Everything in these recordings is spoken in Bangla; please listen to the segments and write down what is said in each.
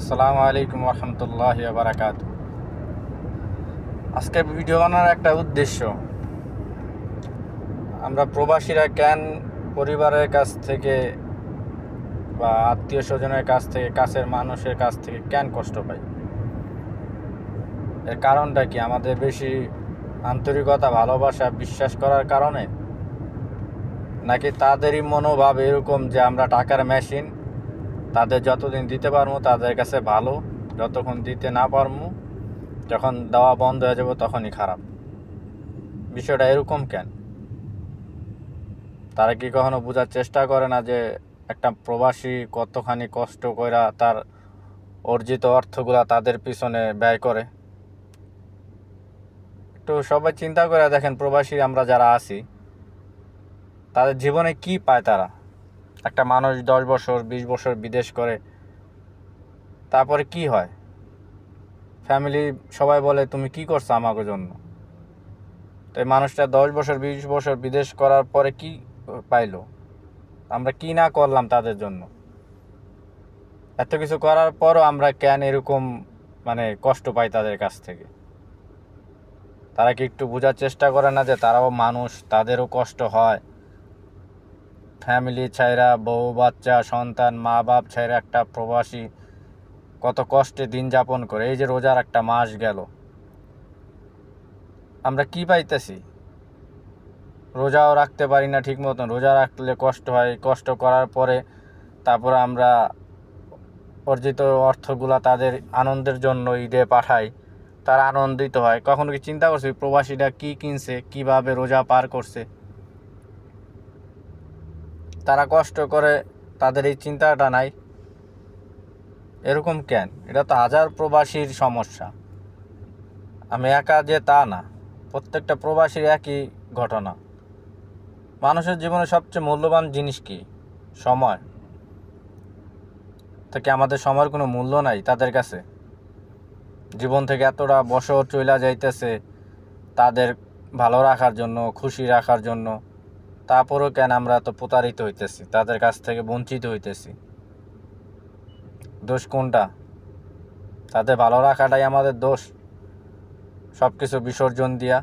আসসালামু আলাইকুম রহমতুল্লাহ বারাকাত আজকে ভিডিও বানানোর একটা উদ্দেশ্য। আমরা প্রবাসীরা কেন পরিবারের কাছ থেকে বা আত্মীয় স্বজনের কাছ থেকে, কাছের মানুষের কাছ থেকে কেন কষ্ট পাই? এর কারণটা কি? আমাদের বেশি আন্তরিকতা, ভালোবাসা বিশ্বাস করার কারণে? নাকি তাদেরই মনোভাব এরকম যে আমরা টাকার মেশিন তাদের যতদিন দিতে পারব, তাদের কাছে ভালো। যতক্ষণ দিতে না পারব, যখন দেওয়া বন্ধ হয়ে যাব, তখনই খারাপ। বিষয়টা এরকম কেন? তারা কি কখনো বোঝার চেষ্টা করে না যে একটা প্রবাসী কতখানি কষ্ট কইরা তার অর্জিত অর্থগুলা তাদের পিছনে ব্যয় করে? একটু সবাই চিন্তা করে দেখেন, প্রবাসী আমরা যারা আছি, তাদের জীবনে কি পায় তারা? একটা মানুষ দশ বছর, বিশ বছর বিদেশ করে, তারপরে কি হয়? ফ্যামিলি সবাই বলে, তুমি কি করছ আমাকে জন্য? তো এই মানুষটা দশ বছর, বিশ বছর বিদেশ করার পরে কি পাইলো? আমরা কি না করলাম তাদের জন্য? এত কিছু করার পরও আমরা কেন এরকম মানে কষ্ট পাই তাদের কাছ থেকে? তারা কি একটু বোঝার চেষ্টা করে না যে তারাও মানুষ, তাদেরও কষ্ট হয়? ফ্যামিলি ছাইরা বউ, বাচ্চা, সন্তান, মা বাপ ছাইরা একটা প্রবাসী কত কষ্টে দিন যাপন করে। এই যে রোজার একটা মাস গেল। আমরা কি পাইতেছি? রোজাও রাখতে পারি না ঠিক মতন। রোজা রাখলে কষ্ট হয়। কষ্ট করার পরে তারপরে আমরা অর্জিত অর্থগুলা তাদের আনন্দের জন্য ঈদে পাঠাই। তারা আনন্দিত হয়। কখনো কি চিন্তা করছি প্রবাসীরা কি কিনছে, কীভাবে রোজা পার করছে? তারা কষ্ট করে, তাদের এই চিন্তাটা নাই। এরকম কেন? এটা তো হাজার প্রবাসীর সমস্যা। আমি একা যে তা না, প্রত্যেকটা প্রবাসীর একই ঘটনা। মানুষের জীবনে সবচেয়ে মূল্যবান জিনিস কি? সময়। থেকে আমাদের সময়ের কোনো মূল্য নাই তাদের কাছে? জীবন থেকে এতটা বছর চইলা যাইতেছে তাদের ভালো রাখার জন্য, খুশি রাখার জন্য। তারপরেও কেন আমরা তো প্রতারিত হইতেছি? তাদের কাছ থেকে বঞ্চিত হইতেছি। দোষ কোনটা? তাদের ভালো রাখাটাই আমাদের দোষ। সব কিছু বিসর্জন দিয়া।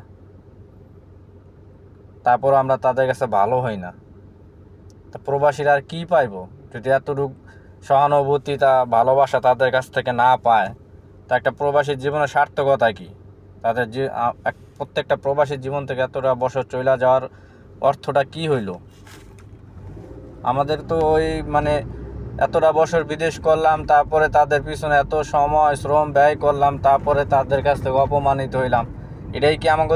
তারপর আমরা তাদের কাছে ভালো হই না। তা প্রবাসীরা আর কী পাইব? যদি এতটুক সহানুভূতি তা ভালোবাসা তাদের কাছ থেকে না পায়, তা একটা প্রবাসীর জীবনের সার্থকতা কি? তাদের যে প্রত্যেকটা প্রবাসীর জীবন থেকে এতটা বছর চলে যাওয়ার অর্থটা কি হইল? আমাদের তো ওই মানে এতটা বছর বিদেশ করলাম, তারপরে তাদের পিছনে এত সময়, শ্রম ব্যয় করলাম, তারপরে তাদের কাছ থেকে অপমানিত হইলাম। এটাই কি আমাকে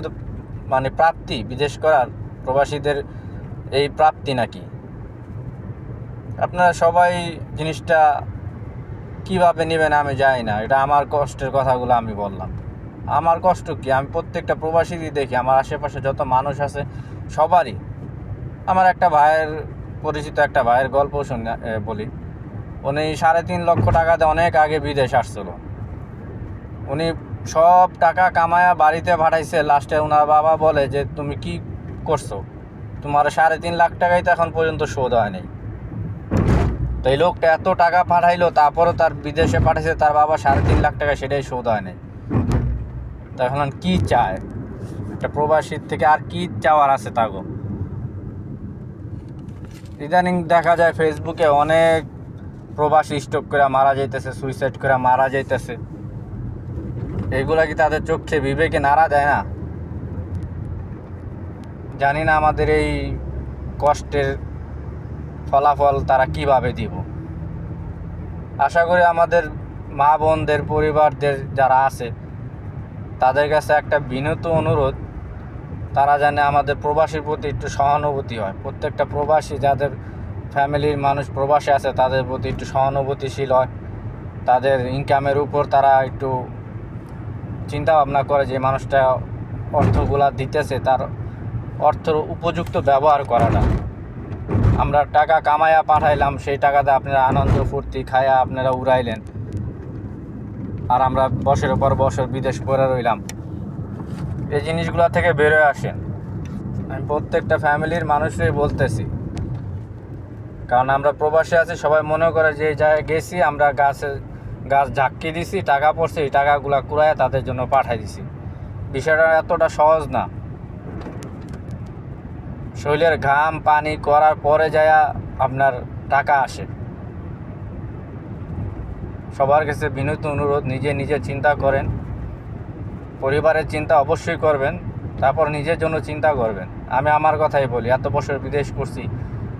মানে প্রাপ্তি বিদেশ করার প্রবাসীদের এই প্রাপ্তি নাকি? আপনারা সবাই জিনিসটা কীভাবে নেবেন আমি জানি না, এটা আমার কষ্টের কথাগুলো আমি বললাম। আমার কষ্ট কি? আমি প্রত্যেকটা প্রবাসীরই দেখি, আমার আশেপাশে যত মানুষ আছে সবারই। আমার একটা ভাইয়ের পরিচিত একটা ভাইয়ের গল্প শুনে বলি। উনি সাড়ে তিন লক্ষ টাকাতে অনেক আগে বিদেশ আসছিল। উনি সব টাকা কামায়া বাড়িতে পাঠাইছে। লাস্টে ওনার বাবা বলে যে, তুমি কি করছ? তোমার সাড়ে তিন লাখ টাকাই তো এখন পর্যন্ত শোধ হয় নাই। তো এই লোকটা এত টাকা পাঠাইলো, তারপরও তার বিদেশে পাঠাইছে, তার বাবা সাড়ে তিন লাখ টাকা সেটাই শোধ হয় নাই। তো এখন কি চায়? একটা প্রবাসীর থেকে আর কি চাওয়ার আছে তাগো? ইদানিং দেখা যায় ফেসবুকে অনেক প্রবাসী স্টক করে মারা যাইতেছে সুইসাইড করে মারা যাইতেছে। এগুলা কি তাদের চোখে বিবেকে নাড়া দেয় না? জানি না আমাদের এই কষ্টের ফলাফল তারা কীভাবে দিব। আশা করি আমাদের মা বোনদের পরিবারদের যারা আছে, তাদের কাছে একটা বিনত অনুরোধ তারা জানে আমাদের প্রবাসীর প্রতি একটু সহানুভূতি হয়। প্রত্যেকটা প্রবাসী যাদের ফ্যামিলির মানুষ প্রবাসে আছে, তাদের প্রতি একটু সহানুভূতিশীল হয়। তাদের ইনকামের উপর তারা একটু চিন্তা ভাবনা করে যে মানুষটা অর্থগুলা দিতেছে, তার অর্থের উপযুক্ত ব্যবহার করাটা। আমরা টাকা কামায়া পাঠাইলাম, সেই টাকাতে আপনারা আনন্দ, ফুর্তি খায়া আপনারা উড়াইলেন। আর আমরা বছরের পর বছর বিদেশ করে রইলাম। এই জিনিসগুলো থেকে বেরোয় আসেন। আমি প্রত্যেকটা ফ্যামিলির মানুষই বলতেছি। কারণ আমরা প্রবাসী আছি, সবাই মনে করে যে জায়গায় গেছি, আমরা গাছে গাছ ঝাঁকি দিছি, টাকা পড়ছে, এই টাকাগুলা কুড়ায় তাদের জন্য পাঠাই দিছি। বিষয়টা এতটা সহজ না। শরীরের ঘাম, পানি করার পরে যায় আপনার টাকা আসে। সবার কাছে বিনীত অনুরোধ, নিজে নিজে চিন্তা করেন। পরিবারের চিন্তা অবশ্যই করবেন, তারপর নিজের জন্য চিন্তা করবেন। আমি আমার কথাই বলি, এত বছর বিদেশ করছি,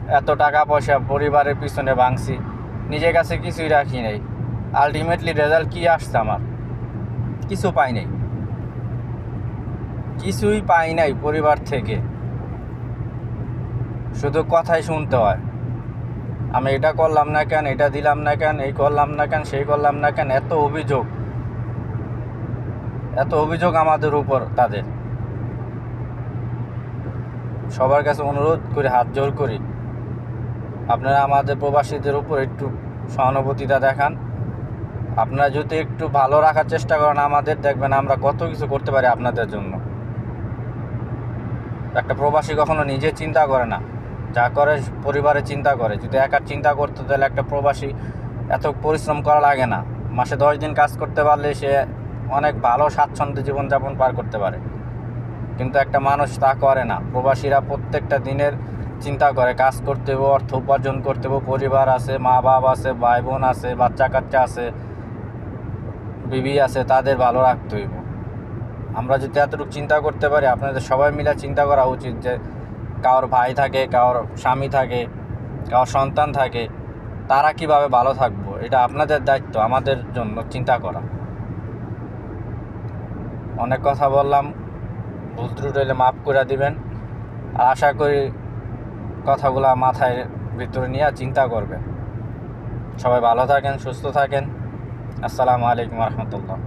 এত টাকা পয়সা পরিবারের পিছনে ভাঙছি, নিজের কাছে কিছুই রাখি নাই। আলটিমেটলি রেজাল্ট কি আসছে আমার? কিছু পাই নাই। কিছুই পাই নাই পরিবার থেকে। শুধু কথাই শুনতে হয়। আমি এটা করলাম না কেন, এটা দিলাম না কেন, এই করলাম না কেন, সেই করলাম না কেন, এত অভিযোগ। এত অভিযোগ আমাদের উপর, তাদের। সবার কাছে অনুরোধ করি, হাত জোর করি। আপনারা আমাদের প্রবাসীদের উপর একটু সহানুভূতিটা দেখান। আপনারা যদি একটু ভালো রাখার চেষ্টা করেন আমাদের, দেখবেন আমরা কত কিছু করতে পারি আপনাদের জন্য। একটা প্রবাসী কখনো নিজে চিন্তা করে না। যা করে পরিবারের চিন্তা করে। যদি একার চিন্তা করতে, তাহলে একটা প্রবাসী এত পরিশ্রম করা লাগে না। মাসে দশ দিন কাজ করতে পারলে সে অনেক ভালো স্বাচ্ছন্দ্যে জীবনযাপন পার করতে পারে। কিন্তু একটা মানুষ তা করে না। প্রবাসীরা প্রত্যেকটা দিনের চিন্তা করে, কাজ করতে হবে, অর্থ উপার্জন করতে হবে, পরিবার আছে, মা বাবা আছে, ভাই বোন আছে, বাচ্চা কাচ্চা আছে, বিবি আছে, তাদের ভালো রাখতে হইব। আমরা যদি এতটুকু চিন্তা করতে পারি, আপনাদের সবাই মিলে চিন্তা করা উচিত যে কারোর ভাই থাকে, কারোর স্বামী থাকে, কারোর সন্তান থাকে, তারা কীভাবে ভালো থাকব? এটা আপনাদের দায়িত্ব, আমাদের জন্য চিন্তা করা। অনেক কথা বললাম, ভুল ত্রুটি হইলে মাফ করে দিবেন। আর আশা করি কথাগুলো মাথায় ভিতরে নিয়ে চিন্তা করবেন। সবাই ভালো থাকেন, সুস্থ থাকেন। আসসালামু আলাইকুম রহমতুল্লাহ।